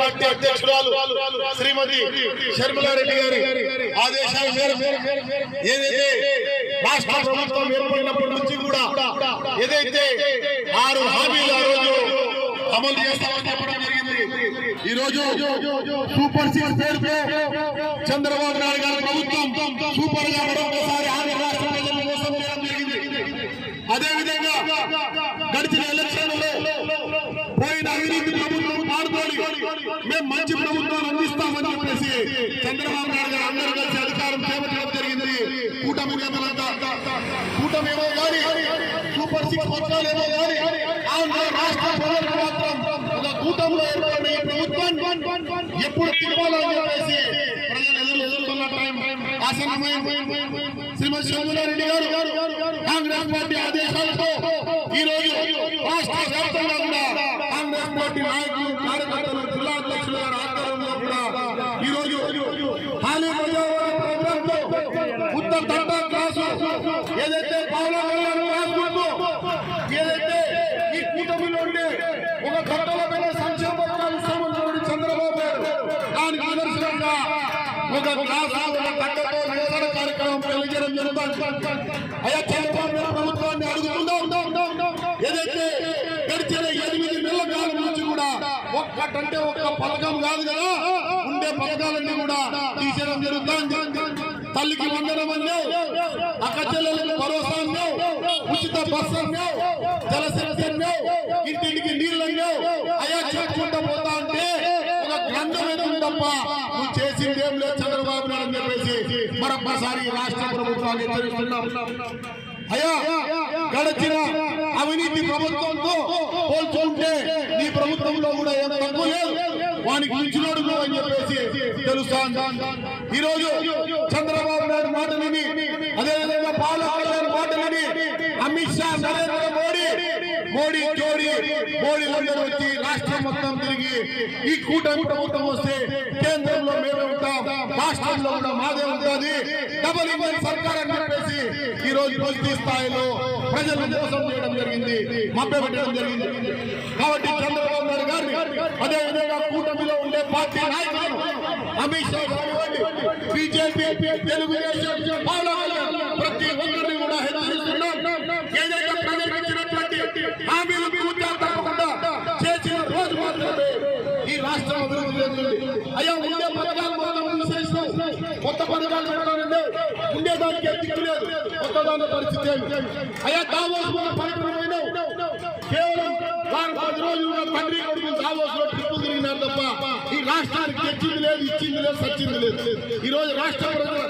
Party అధ్యక్షురాలు శ్రీమతి షర్మిలారెడ్డి గారి ఆదేశాల మేరకు ఏదైతే రాష్ట్ర ప్రభుత్వం ఏర్పడినప్పటి నుంచి కూడా ఏదైతే ఆరు హామీలు ఆ రోజు అమలు చేస్తామని చెప్పడం జరిగింది. ఈ రోజు సూపర్ సిక్స్ పేరుతో చంద్రబాబు నాయుడు గారి ప్రభుత్వం సూపర్గా మరొకసారి హామీ రాష్ట్ర ప్రజలను మోసం చేయడం జరిగింది అదే విధంగా గడిచిన ఎలక్షన్ పోయిన అవినీతి ప్రభుత్వం పాడుతోని మేము మంచి ప్రభుత్వాన్ని అందిస్తామని చెప్పేసి చంద్రబాబు నాయుడు గారు అందరూ కలిసి అధికారం చేపట్టడం జరిగింది కూటమి నేతలంతా కూటమేమో కానీ సూపర్ సిక్స్ కానీ ఆంధ్ర రాష్ట్ర ప్రజలకు మాత్రం ఒక కూటమిలో ఏర్పడిన ఈ ప్రభుత్వం ఎప్పుడు తిరగాలని చెప్పేసి ప్రజలు ఎదురు ఎదుర్కొన్న టైం. ఆసన్నమైంది శ్రీమతి శోభనారెడ్డి గారు కాంగ్రెస్ పార్టీ ఆదేశాలతో ఈ రోజు రాష్ట్ర వ్యాప్తంగా కూడా కాంగ్రెస్ పార్టీ నాయకులు కార్యకర్తలు జిల్లా అధ్యక్షుల గారి ఆధ్వర్యంలో కూడా ఈ రోజు హాలీ ప్రజావాణి ప్రోగ్రామ్లో ఉత్తర ఒక క్లాస్ ఒక నిరసన కార్యక్రమం కలిగించడం జరుగుతుంది. అయ్యా చంద్రబాబు ప్రభుత్వాన్ని అడుగుతుందాం ఏదైతే గడిచిన ఎనిమిది నెలల కాలం నుంచి కూడా ఒక్కటంటే ఒక్క పథకం కాదు కదా ఉండే పథకాలన్నీ కూడా తీసేయడం జరుగుతుంది. తల్లికి వందనం అన్నావు అక్క చెల్లెలకు భరోసా అన్నావు ఉచిత బస్సు అన్నావు జలశక్తి అన్నావు ఇంటింటికి నీళ్ళు అన్నావు చెప్పేసి మరొక్కసారి రాష్ట్ర ప్రభుత్వాన్ని హెచ్చరిస్తున్నాం. అయ్యా గడిచిన అవినీతి ప్రభుత్వంతో పోల్చుంటే నీ ప్రభుత్వంలో కూడా ఏం తక్కువ లేదు. వానికి మించినోడు అని చెప్పేసి తెలుస్తా ఈ రోజు చంద్రబాబు నాయుడు మాటలని అదేవిధంగా పాల మాట మాటలని అమిత్ షా నరేంద్ర మోడీ మోడీ జోడీ మోడీలందరూ వచ్చి రాష్ట్రం మొత్తం తిరిగి ఈ కూటమి ప్రభుత్వం వస్తే కేంద్రంలో రాష్ట్రంలో కూడా మాదే ఉంటుంది. డబుల్ ఇంజన్ సర్కార్ అని చెప్పేసి ఈ రోజు పూర్తి స్థాయిలో ప్రజలను మోసం చేయడం జరిగింది మభ్యపెట్టడం జరిగింది. కాబట్టి చంద్రబాబు నాయుడు గారిని అదే విధంగా కూటమిలో ఉండే పార్టీ నాయకులు అమిత్ షా కానివ్వండి బీజేపీ తెలుగుదేశం ప్రతి ఒక్కరిని కూడా హెచ్చరిస్తున్నాం ఏదైతే ప్రజలకు ఇచ్చినటువంటి హామీలు పూర్తిగా తప్పకుండా చేసిన రోజు మాత్రమే ఈ రాష్ట్రం అభివృద్ధి చెందుతుంది అయ్యా ఉండే పథకాలు మొత్తం తీసేసినాం కొత్త పథకాలు పెట్టాలంటే ఉండేదానికి ఎత్తికి లేదు. కొత్త దాని పరిస్థితి ఏమి? అయ్యా దావోస్ మన కేవలం వారు పది రోజులుగా తండ్రి కొడుకు దావోస్లో ట్రిప్పు తిరిగినారు తప్ప ఈ రాష్ట్రానికి తెచ్చింది లేదు ఇచ్చింది లేదు సచ్చింది లేదు. ఈ రోజు రాష్ట్ర ప్రజలు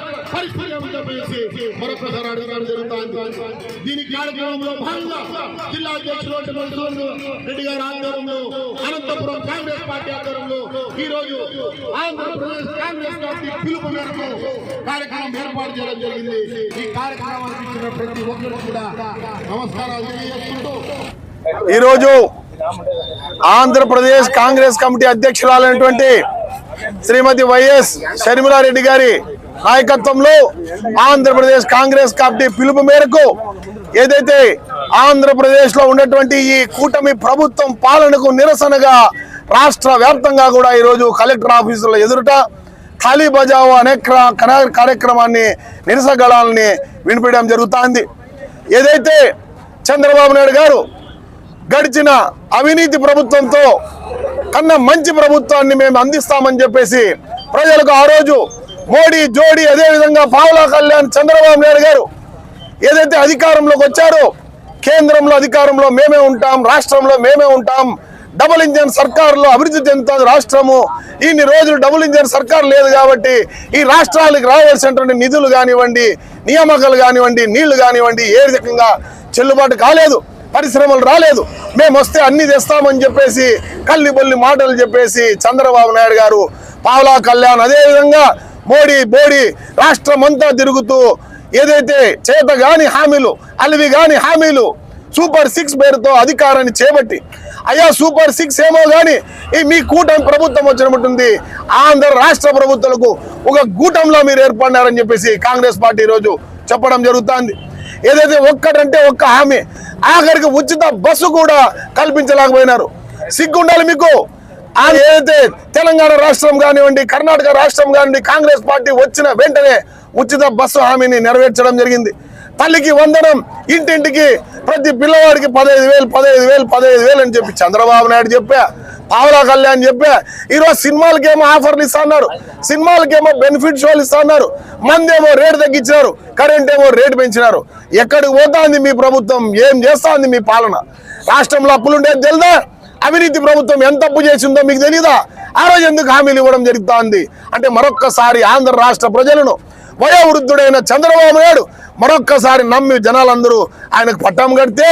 మరొకసారి అడగడం జరుగుతుంది. దీని కార్యక్రమంలో భాగంగా జిల్లా అధ్యక్షులు రెడ్డి గారి ఆధ్వర్యంలో అనంతపురం కాంగ్రెస్ పార్టీ ఆధ్వర్యంలో ఈ రోజు ఆంధ్రప్రదేశ్ కాంగ్రెస్ పార్టీ పిలుపు మేరకు కార్యక్రమం ఏర్పాటు చేయడం జరిగింది. ఈ కార్యక్రమానికి ఇచ్చిన ప్రతి ఒక్కరు కూడా నమస్కారాలు తెలియజేసుకుంటూ ఈరోజు ఆంధ్రప్రదేశ్ కాంగ్రెస్ కమిటీ అధ్యక్షురాలైనటువంటి శ్రీమతి వైఎస్ షర్మిలారెడ్డి గారి నాయకత్వంలో ఆంధ్రప్రదేశ్ కాంగ్రెస్ కమిటీ పిలుపు మేరకు ఏదైతే ఆంధ్రప్రదేశ్లో ఉన్నటువంటి ఈ కూటమి ప్రభుత్వం పాలనకు నిరసనగా రాష్ట్ర వ్యాప్తంగా కూడా ఈరోజు కలెక్టర్ ఆఫీసుల ఎదురుట ఖాళీ బజావో అనే కన- కార్యక్రమాన్ని నిరసగళాలని వినిపించడం జరుగుతోంది. ఏదైతే చంద్రబాబు నాయుడు గారు గడిచిన అవినీతి ప్రభుత్వంతో కన్నా మంచి ప్రభుత్వాన్ని మేము అందిస్తామని చెప్పేసి ప్రజలకు ఆ రోజు మోడీ జోడీ అదే విధంగా పావులా కళ్యాణ్ చంద్రబాబు నాయుడు గారు ఏదైతే అధికారంలోకి వచ్చారో కేంద్రంలో అధికారంలో మేమే ఉంటాం రాష్ట్రంలో మేమే ఉంటాం. డబుల్ ఇంజన్ సర్కారులో అభివృద్ధి చెందుతుంది రాష్ట్రము. ఇన్ని రోజులు డబుల్ ఇంజన్ సర్కార్ లేదు కాబట్టి ఈ రాష్ట్రాలకు రావాల్సినటువంటి నిధులు కానివ్వండి నియామకాలు కానివ్వండి నీళ్ళు కానివ్వండి ఏ రకంగా చెల్లుబాటు కాలేదు పరిశ్రమలు రాలేదు. మేము వస్తే అన్ని తెస్తామని చెప్పేసి కల్లిబొల్లి మాటలు చెప్పేసి చంద్రబాబు నాయుడు గారు పావలా కళ్యాణ్ అదేవిధంగా మోడీ బోడీ రాష్ట్రం అంతా తిరుగుతూ ఏదైతే చేత గాని హామీలు అలివి గాని హామీలు సూపర్ సిక్స్ పేరుతో అధికారాన్ని చేపట్టి అయ్యా సూపర్ సిక్స్ ఏమో గాని ఈ మీ కూటమి ప్రభుత్వం వచ్చినట్టుంది ఆంధ్ర రాష్ట్ర ప్రభుత్వాలకు ఒక కూటంలో మీరు ఏర్పడినారని చెప్పేసి కాంగ్రెస్ పార్టీ ఈరోజు చెప్పడం జరుగుతుంది. ఏదైతే ఒక్కటంటే ఒక్క హామీ ఆఖరికి ఉచిత బస్సు కూడా కల్పించలేకపోయినారు. సిగ్గుండాలి మీకు? ఆ ఏదైతే తెలంగాణ రాష్ట్రం కానివ్వండి కర్ణాటక రాష్ట్రం కానివ్వండి కాంగ్రెస్ పార్టీ వచ్చిన వెంటనే ఉచిత బస్సు హామీని నెరవేర్చడం జరిగింది. తల్లికి వందనం ఇంటింటికి ప్రతి పిల్లవాడికి పదహైదు వేలు పదహైదు వేలు పదహైదు వేలు అని చెప్పి చంద్రబాబు నాయుడు చెప్పా పావలా కళ్యాణ్ చెప్పా ఈరోజు సినిమాలకేమో ఆఫర్లు ఇస్తున్నారు సినిమాలకేమో బెనిఫిట్ షోలు ఇస్తున్నారు మందేమో రేటు తగ్గించినారు కరెంట్ ఏమో రేటు పెంచినారు. ఎక్కడికి పోతాంది మీ ప్రభుత్వం ఏం చేస్తాంది మీ పాలన? రాష్ట్రంలో అప్పులుండేది తెలుదా? అవినీతి ప్రభుత్వం ఎంత తప్పు చేసిందో మీకు తెలియదా ఆ రోజు ఎందుకు హామీలు ఇవ్వడం జరుగుతోంది? అంటే మరొక్కసారి ఆంధ్ర రాష్ట్ర ప్రజలను వయోవృద్ధుడైన చంద్రబాబు నాయుడు మరొక్కసారి నమ్మి జనాలందరూ ఆయనకు పట్టం కడితే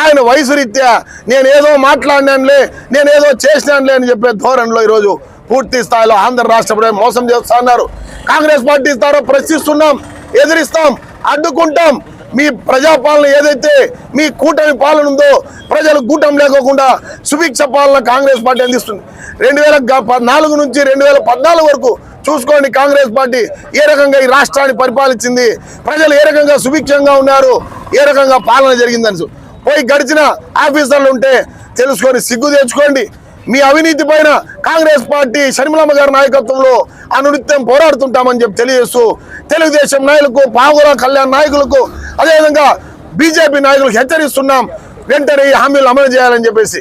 ఆయన వయసు రీత్యా నేను ఏదో మాట్లాడినానులే నేను ఏదో చేసినానులే అని చెప్పే ధోరణిలో ఈరోజు పూర్తి స్థాయిలో ఆంధ్ర రాష్ట్ర ప్రజలు మోసం చేస్తున్నారు. కాంగ్రెస్ పార్టీ ఇస్తారో ప్రశ్నిస్తున్నాం ఎదిరిస్తాం అడ్డుకుంటాం. మీ ప్రజాపాలన ఏదైతే మీ కూటమి పాలన ఉందో ప్రజలు కూటం లేకోకుండా సుభిక్ష పాలన కాంగ్రెస్ పార్టీ అందిస్తుంది. రెండు వేల నాలుగు నుంచి రెండు వేల పద్నాలుగు వరకు చూసుకోండి కాంగ్రెస్ పార్టీ. ఏ రకంగా ఈ రాష్ట్రాన్ని పరిపాలించింది? ప్రజలు ఏ రకంగా సుభిక్షంగా ఉన్నారు? ఏ రకంగా పాలన జరిగిందని పోయి గడిచిన ఆఫీసర్లు ఉంటే తెలుసుకొని సిగ్గు తెచ్చుకోండి. మీ అవినీతి పైన కాంగ్రెస్ పార్టీ షర్మిలమ్మ గారి నాయకత్వంలో అనునిత్యం పోరాడుతుంటామని చెప్పి తెలియజేస్తూ తెలుగుదేశం నాయకులకు పావుల కళ్యాణ్ నాయకులకు అదేవిధంగా బీజేపీ నాయకులకు హెచ్చరిస్తున్నాం. వెంటనే ఈ హామీలు అమలు చేయాలని చెప్పేసి